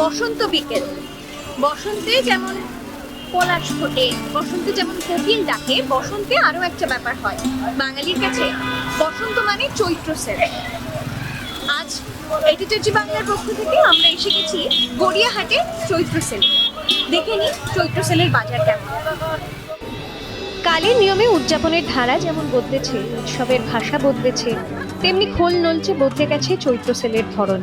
বসন্ত বিকেল। বসন্তে যেমন পলাশ ফোটে, বসন্তে যেমন কোকিল ডাকে, বসন্তে আরও একটা ব্যাপার হয়। বাঙালির কাছে বসন্ত মানে চৈত্র সেল আজ এডিটরজি বাংলার পক্ষ থেকে আমরা এসে গেছি গড়িয়াহাটে চৈত্র সেলে। দেখে নি চৈত্র সেলের বাজার কেমন। কালের নিয়মে উদযাপনের ধারা যেমন বদলেছে, উৎসবের ভাষা বদলেছে, তেমনি খোল নলচে বদলে গেছে চৈত্র সেলের ধরন।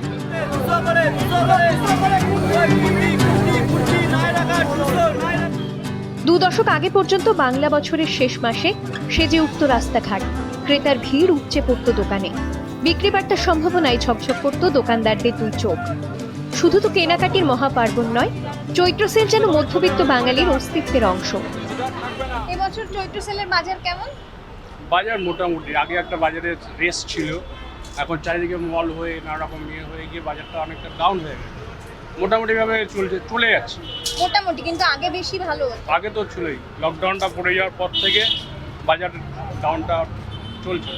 দু দশক আগে পর্যন্ত বাংলা বছরের শেষ মাসে সেজে উঠত রাস্তাঘাট। ক্রেতার ভিড় উপচে পড়ত দোকানে। বিক্রি বার্তার সম্ভাবনায় ঝকঝক করত দোকানদারদের দুই চোখ। শুধু তো কেনাকাটির মহাপার্বণ নয় চৈত্র সেল যেন মধ্যবিত্ত বাঙালির অস্তিত্বের অংশ। এবছর চৈত্র সেলের বাজার কেমন? বাজার মোটামুটি। আগে একটা বাজারের রেস ছিল। এখন চারিদিকে মল হয়ে নানা রকম ইয়ে হয়ে গিয়ে বাজারটা অনেকটা ডাউন হয়ে গেছে। মোটামুটিভাবে চলছে চলে যাচ্ছে। মোটামুটি কিন্তু আগে বেশি ভালো আগে তো ছিলই। লকডাউনটা পড়ে যাওয়ার পর থেকে বাজার ডাউনটা চলছে।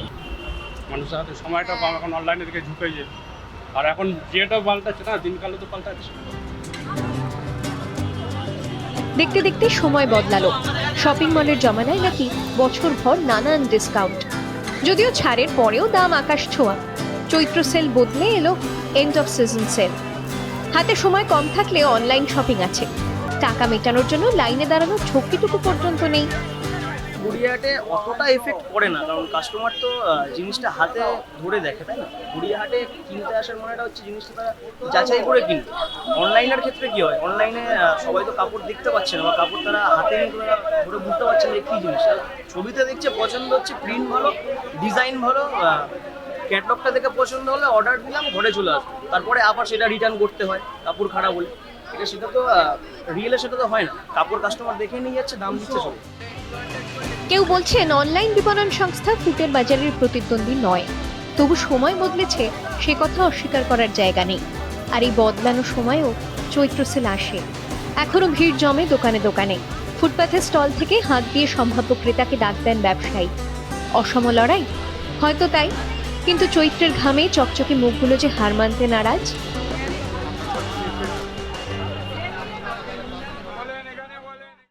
মানুষের হাতে সময়টা কম এখন অনলাইনের দিকে ঝুঁকে যায় আর এখন যেটা পাল্টাচ্ছে না দিনকালে তো পাল্টাচ্ছে। দেখতে দেখতে সময় বদলালো। শপিং মলের জমানায় নাকি বছর বছরভর নানান ডিসকাউন্ট যদিও ছাড়ের পরেও দাম আকাশ ছোঁয়া। চৈত্র সেল বদলে এলো এন্ড অফ সিজন সেল হাতে সময় কম থাকলে অনলাইন শপিং আছে। টাকা মেটানোর জন্য লাইনে দাঁড়ানোর ঝক্কিটুকু পর্যন্ত নেই। গড়িয়াহাটে অতটা এফেক্ট পড়ে না, কারণ কাস্টমার তো জিনিসটা হাতে ধরে দেখে, তাই না? গড়িয়াহাটে কিনতে আসার মনেটা হচ্ছে জিনিসটা তারা যাচাই করে কিনবে অনলাইনের ক্ষেত্রে কি হয়? অনলাইনে সবাই তো কাপড় দেখতে পাচ্ছে না, বা কাপড় তারা হাতে নিয়ে ধরে বুঝতে পারছে না কী জিনিস। ছবিতে দেখছে পছন্দ হচ্ছে প্রিন্ট ভালো ডিজাইন ভালো ক্যাটলগটা দেখে পছন্দ হলে অর্ডার দিলাম, ঘরে চলে আসবে। তারপরে আবার সেটা রিটার্ন করতে হয়, কাপড় খারাপ হলে। এটা সেটা তো রিয়েলে সেটা তো হয় না। কাপড় কাস্টমার দেখে নিয়ে যাচ্ছে, দাম দিচ্ছে সব কেউ বলছেন অনলাইন বিপণন সংস্থা ফুটের বাজারের প্রতিদ্বন্দ্বী নয়। তবু সময় বদলেছে, সে কথা অস্বীকার করার জায়গা নেই। আর এই বদলানো সময়েও চৈত্র সেল আসে। এখনও ভিড় জমে দোকানে দোকানে। ফুটপাথের স্টল থেকে হাত দিয়ে সম্ভাব্য ক্রেতাকে ডাক দেন ব্যবসায়ী। অসম লড়াই? হয়তো তাই। কিন্তু চৈত্রের ঘামে চকচকে মুখগুলো যে হার মানতে নারাজ